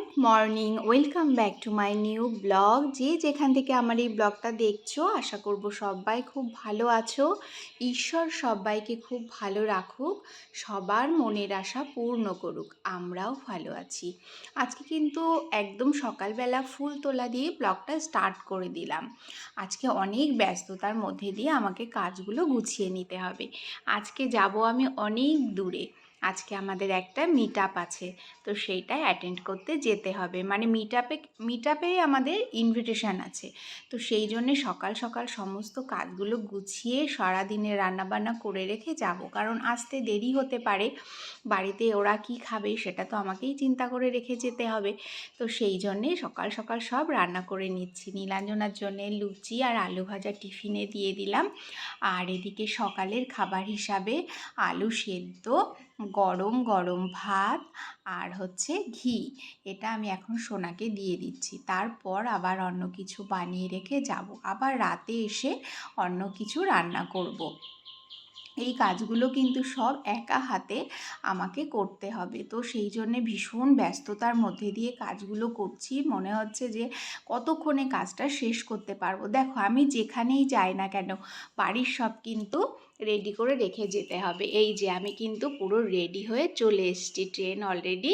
Good morning, welcome back to my new blog. যে যেখান থেকে আমার এই ব্লগটা দেখছ, আশা করব সবাই খুব ভালো আছো। ঈশ্বর সবাইকে খুব ভালো রাখুক, সবার মনের আশা পূর্ণ করুক, আমরাও ভালো আছি। আজকে কিন্তু একদম সকালবেলা ফুল তোলা দিয়ে ব্লগটা স্টার্ট করে দিলাম। আজকে অনেক ব্যস্ততার মধ্যে দিয়ে আমাকে কাজগুলো গুছিয়ে নিতে হবে। আজকে যাব আমি অনেক দূরে। আজকে আমাদের একটা মিট আপ আছে। তো সেইটাই অ্যাটেন্ড করতে যেতে হবে। মানে মিট আপে মিট আপে আমাদের ইনভিটেশান আছে। তো সেই জন্যে সকাল সকাল সমস্ত কাজগুলো গুছিয়ে সারাদিনে রান্নাবান্না করে রেখে যাব। কারণ আসতে দেরি হতে পারে। বাড়িতে ওরা কি খাবে সেটা তো আমাকেই চিন্তা করে রেখে যেতে হবে। তো সেই জন্যে সকাল সকাল সব রান্না করে নিচ্ছি। নীলাঞ্জনার জন্যে লুচি আর আলু ভাজা টিফিনে দিয়ে দিলাম। আর এদিকে সকালের খাবার হিসাবে আলু সেদ্ধ গরম গরম ভাত আর হচ্ছে ঘি। এটা আমি এখন সোনাকে দিয়ে দিচ্ছি। তারপর আবার অন্য কিছু বানিয়ে রেখে যাব। আবার রাতে এসে অন্য কিছু রান্না করব। এই কাজগুলো কিন্তু সব একা হাতে আমাকে করতে হবে। তো সেই জন্যে ভীষণ ব্যস্ততার মধ্যে দিয়ে কাজগুলো করছি। মনে হচ্ছে যে কতক্ষণে কাজটা শেষ করতে পারব? দেখো, আমি যেখানেই যাই না কেন, বাড়ির সব কিন্তু রেডি করে রেখে যেতে হবে। এই যে আমি কিন্তু পুরো রেডি হয়ে চলে এসেছি। ট্রেন অলরেডি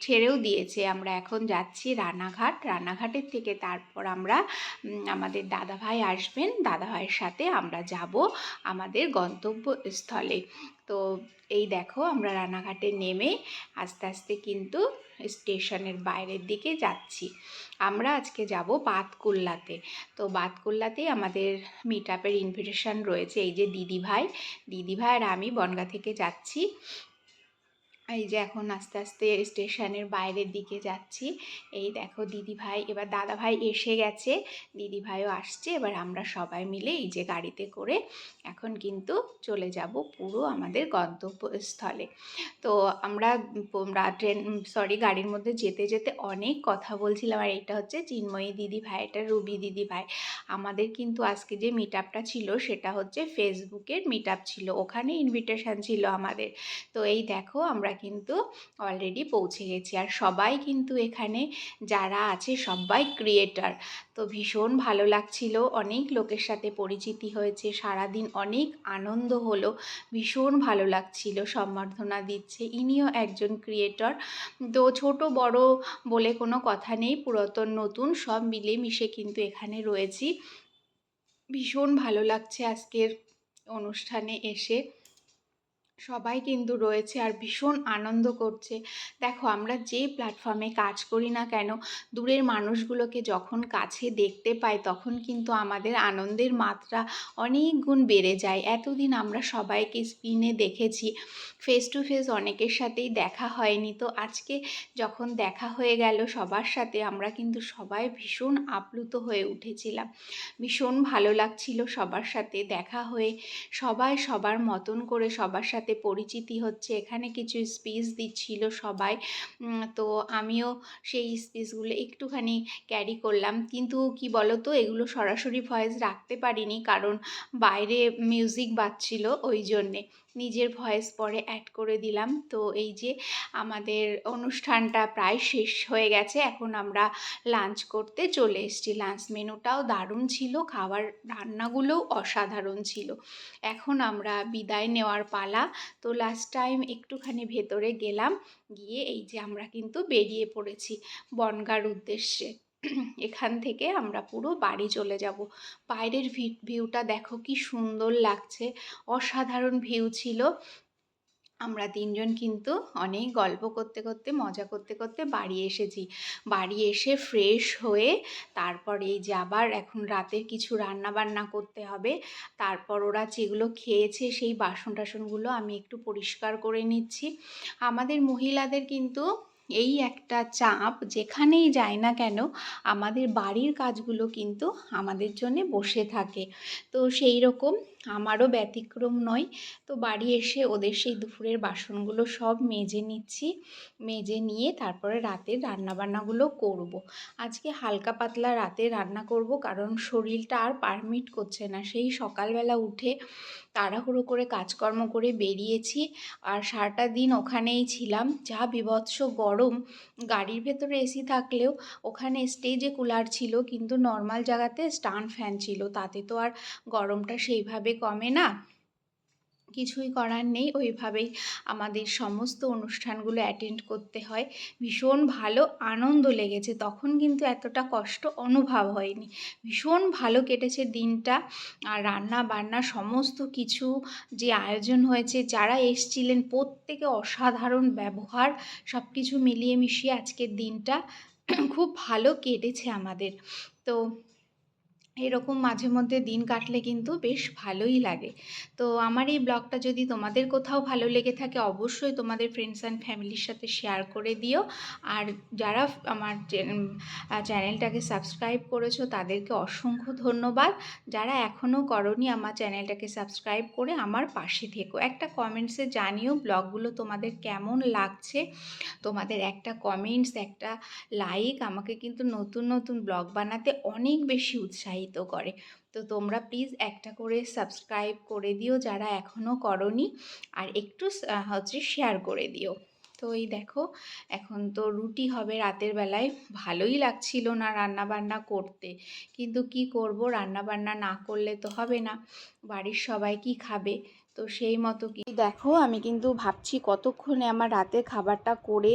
ছেড়েও দিয়েছে। আমরা এখন যাচ্ছি রানাঘাট। রানাঘাটের থেকে তারপর আমরা আমাদের দাদাভাই আসবেন। দাদাভাইয়ের সাথে আমরা যাব আমাদের গন্তব্যস্থলে তো এই দেখো আমরা রানাঘাটে নেমে আস্তে আস্তে কিন্তু স্টেশনের বাইরের দিকে যাচ্ছি। আমরা আজকে যাব বাতকুল্লাতে। তো বাতকুল্লাতেই আমাদের মিট আপের ইনভিটেশন রয়েছে। এই যে দিদিভাই দিদিভাই আর আমি বনগা থেকে যাচ্ছি। এই যে এখন আস্তে আস্তে স্টেশনের বাইরের দিকে যাচ্ছি। এই দেখো দিদি ভাই এবার দাদা ভাই এসে গেছে। দিদি ভাইও আসছে, এবার আমরা সবাই মিলে এই যে গাড়িতে করে এখন কিন্তু চলে যাব পুরো আমাদের গন্তব্যস্থলে। তো আমরা ট্রেন সরি গাড়ির মধ্যে যেতে যেতে অনেক কথা বলছিলাম। আর এটা হচ্ছে চিন্ময়ী দিদি ভাই এটা রুবি দিদি ভাই আমাদের কিন্তু আজকে যে মিট আপটা ছিল, সেটা হচ্ছে ফেসবুকের মিট আপ ছিল। ওখানে ইনভিটেশান ছিল আমাদের। তো এই দেখো আমরা কিন্তু অলরেডি পৌঁছে গেছি। আর সবাই কিন্তু এখানে যারা আছে সবাই ক্রিয়েটার তো ভীষণ ভালো লাগছিল, অনেক লোকের সাথে পরিচিতি হয়েছে, সারাদিন অনেক আনন্দ হলো, ভীষণ ভালো লাগছিল, সম্বর্ধনা দিচ্ছে, ইনিও একজন ক্রিয়েটর তো ছোট বড় বলে কোনো কথা নেই, পুরাতন নতুন সব মিলেমিশে কিন্তু এখানে রয়েছি। ভীষণ ভালো লাগছে আজকের অনুষ্ঠানে এসে। সবাই কিন্তু রয়েছে আর ভীষণ আনন্দ করছে। দেখো, আমরা যে প্ল্যাটফর্মে কাজ করি না কেন, দূরের মানুষগুলোকে যখন কাছে দেখতে পাই, তখন কিন্তু আমাদের আনন্দের মাত্রা অনেক গুণ বেড়ে যায়। এতদিন আমরা সবাইকে স্ক্রিনে দেখেছি ফেস টু ফেস অনেকের সাথেই দেখা হয়নি। তো আজকে যখন দেখা হয়ে গেল সবার সাথে, আমরা কিন্তু সবাই ভীষণ আপ্লুত হয়ে উঠেছিলাম। ভীষণ ভালো লাগছিল সবার সাথে দেখা হয়ে, সবাই সবার মতন করে সবার সাথে সাথে পরিচিতি হচ্ছে, এখানে কিছু স্পিচ দিচ্ছিল সবাই। তো আমিও সেই স্পিচগুলো একটুখানি ক্যারি করলাম। কিন্তু কি বলো তো এগুলো সরাসরি ভয়েস রাখতে পারিনি কারণ বাইরে মিউজিক বাজছিল ওই জন্যে। নিজের ভয়েস পরে অ্যাড করে দিলাম। তো এই যে আমাদের অনুষ্ঠানটা প্রায় শেষ হয়ে গেছে, এখন আমরা লাঞ্চ করতে চলে এসেছি। লাঞ্চ মেনুটাও দারুণ ছিল, খাবার রান্নাগুলোও অসাধারণ ছিল। এখন আমরা বিদায় নেওয়ার পালা। তো লাস্ট টাইম একটুখানি ভেতরে গেলাম, গিয়ে এই যে আমরা কিন্তু বেরিয়ে পড়েছি বনগার উদ্দেশ্যে। এখান থেকে আমরা পুরো বাড়ি চলে যাব। বাইরের ভিউটা দেখো কি সুন্দর লাগছে। অসাধারণ ভিউ ছিল। আমরা তিনজন কিন্তু অনেক গল্প করতে করতে, মজা করতে করতে বাড়ি এসেছি। বাড়ি এসে ফ্রেশ হয়ে তারপর এই যে আবার এখন রাতের কিছু রান্না বান্না করতে হবে। তারপর ওরা যেগুলো খেয়েছে সেই বাসন টাসনগুলো আমি একটু পরিষ্কার করে নিচ্ছি। আমাদের মহিলাদের কিন্তু এই একটা চাপ যেখানেই যাই না কেন, আমাদের বাড়ির কাজগুলো কিন্তু আমাদের জন্যে বসে থাকে। তো সেই রকম আমারও ব্যতিক্রম নয়। তো বাড়ি এসে ওদের সেই দুপুরের বাসনগুলো সব মেজে নিচ্ছি। মেজে নিয়ে তারপরে রাতের রান্নাবান্নাগুলো করব। আজকে হালকা পাতলা রাতে রান্না করব কারণ শরীরটা আর পারমিট করছে না। সেই সকালবেলা উঠে তাড়াহুড়ো করে কাজকর্ম করে বেরিয়েছি আর সারাটা দিন ওখানেই ছিলাম। যা বিভৎস গরম। গাড়ির ভেতরে এসি থাকলেও ওখানে স্টেজে কুলার ছিল কিন্তু নর্মাল জায়গাতে স্টান ফ্যান ছিল। তাতে তো আর গরমটা সেইভাবে কমে না। কিছুই করার নেই। ওইভাবেই আমাদের সমস্ত অনুষ্ঠানগুলো অ্যাটেন্ড করতে হয়। ভীষণ ভালো আনন্দ লেগেছে। তখন কিন্তু এতটা কষ্ট অনুভব হয়নি। ভীষণ ভালো কেটেছে দিনটা। আর রান্না বান্না সমস্ত কিছু যে আয়োজন হয়েছে, যারা এসছিলেন, প্রত্যেকে অসাধারণ ব্যবহার। সব কিছু মিলিয়ে মিশিয়ে আজকের দিনটা খুব ভালো কেটেছে আমাদের। তো এরকম মাঝে মধ্যে দিন কাটলে কিন্তু বেশ ভালোই লাগে। তো আমার এই ব্লগটা যদি তোমাদের কোথাও ভালো লেগে থাকে, অবশ্যই তোমাদের ফ্রেন্ডস অ্যান্ড ফ্যামিলির সাথে শেয়ার করে দিও। আর যারা আমার চ্যানেলটাকে সাবস্ক্রাইব করেছ, তাদেরকে অসংখ্য ধন্যবাদ। যারা এখনও করনি, আমার চ্যানেলটাকে সাবস্ক্রাইব করে আমার পাশে থেকো। একটা কমেন্টসে জানিও ব্লগগুলো তোমাদের কেমন লাগছে। তোমাদের একটা কমেন্টস একটা লাইক আমাকে কিন্তু নতুন নতুন ব্লগ বানাতে অনেক বেশি উৎসাহিত উৎসাহিত করে। তো তোমরা প্লিজ একটা করে সাবস্ক্রাইব করে দিও যারা এখনও করনি আর একটু হচ্ছে শেয়ার করে দিও। তো এই দেখো, এখন তো রুটি হবে রাতের বেলায়। ভালোই লাগছিল না রান্না বান্না করতে। কিন্তু কি করব রান্না বান্না না করলে তো হবে না। বাড়ির সবাই কি খাবে? তো সেই মতো কি দেখো, আমি কিন্তু ভাবছি কতক্ষণে আমার রাতের খাবারটা করে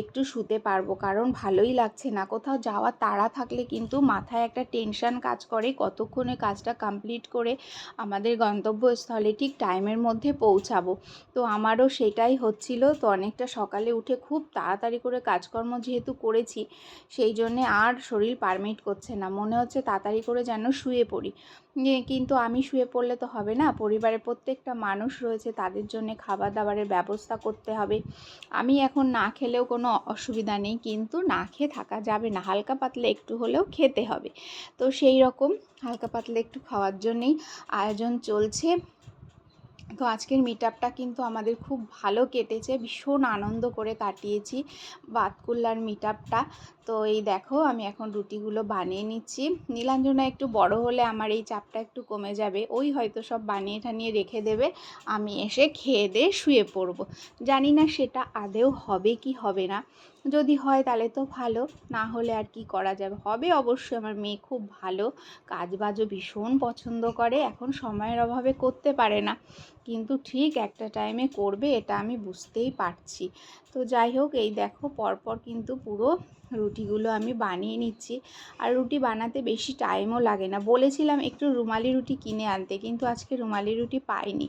একটু শুতে পারব। কারণ ভালোই লাগছে না কোথাও যাওয়ার তাড়া থাকলে কিন্তু মাথায় একটা টেনশান কাজ করে কতক্ষণে কাজটা কমপ্লিট করে আমাদের গন্তব্যস্থলে ঠিক টাইমের মধ্যে পৌঁছাবো। তো আমারও সেটাই হচ্ছিল। তো অনেকটা সকালে উঠে খুব তাড়াতাড়ি করে কাজকর্ম যেহেতু করেছি, সেই জন্যে আর শরীর পারমিট করছে না। মনে হচ্ছে তাড়াতাড়ি করে যেন শুয়ে পড়ি। কিন্তু আমি শুয়ে পড়লে তো হবে না। পরিবারের প্রত্যেকটা মানুষ রয়েছে, তাদের জন্য খাবার দাবারের ব্যবস্থা করতে হবে। আমি এখন না খেলেও কোনো অসুবিধা নেই, কিন্তু না খেয়ে থাকা যাবে না। হালকা পাতলা একটু হলেও খেতে হবে। তো সেই রকম হালকা পাতলা একটু খাওয়ার জন্যেই আয়োজন চলছে। তো আজকের মিট আপটা কিন্তু আমাদের খুব ভালো কেটেছে, ভীষণ আনন্দ করে কাটিয়েছি বাতকুল্লার মিট আপটা তো এই দেখো, আমি এখন রুটিগুলো বানিয়ে নিচ্ছি। নীলাঞ্জনা একটু বড় হলে আমার এই চাপটা একটু কমে যাবে। ওই হয়তো সব বানিয়ে ঠানিয়ে রেখে দেবে। আমি এসে খেয়ে দিয়ে শুয়ে পড়ব। জানি না সেটা আদেও হবে কি হবে না। যদি হয় তাহলে তো ভালো, না হলে আর কি করা যাবে? হবে অবশ্যই আমার মেয়ে খুব ভালো। কাজ বাজও ভীষণ পছন্দ করে, এখন সময়ের অভাবে করতে পারে না। কিন্তু ঠিক একটা টাইমে করবে, এটা আমি বুঝতেই পারছি। তো যাই হোক, এই দেখো পরপর কিন্তু পুরো রুটিগুলো আমি বানিয়ে নিচ্ছি। আর রুটি বানাতে বেশি টাইমও লাগে না। বলেছিলাম একটু রুমালি রুটি কিনে আনতে, কিন্তু আজকে রুমালি রুটি পাইনি।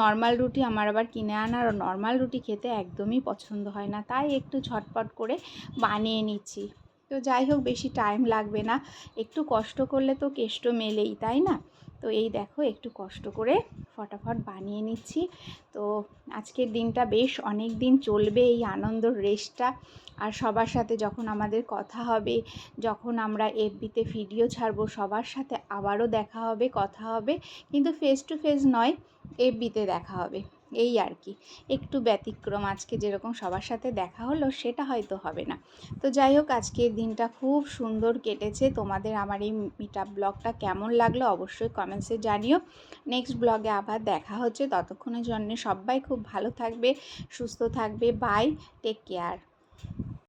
নর্মাল রুটি আমার আবার কিনে আনার নর্মাল রুটি খেতে একদমই পছন্দ হয় না। তাই একটু ঝটপট করে বানিয়ে নিচ্ছি। তো যাই হোক, বেশি টাইম লাগবে না। একটু কষ্ট করলে তো কেষ্ট মেলেই, তাই না? তো এই দেখো, একটু কষ্ট করে ফটাফট বানিয়ে নিচ্ছি। তো আজকের দিনটা বেশ অনেক দিন চলবে এই আনন্দর রেসটা। আর সবার সাথে যখন আমাদের কথা হবে, যখন আমরা এফবিতে ভিডিও ছাড়বো, সবার সাথে আবারও দেখা হবে, কথা হবে। কিন্তু ফেস টু ফেস নয়, এফবিতে দেখা হবে। এই আর কি। একটু ব্যতিক্রম, আজকে যেরকম সবার সাথে দেখা হলো সেটা হয়তো হবে না। তো যাই হোক, আজকের দিনটা খুব সুন্দর কেটেছে। তোমাদের আমার এই মিট আপ ব্লগটা কেমন লাগল অবশ্যই কমেন্টসে জানিও। নেক্সট ব্লগে আবার দেখা হচ্ছে। ততক্ষণের জন্য সবাই খুব ভালো থাকবে, সুস্থ থাকবে। Bye take care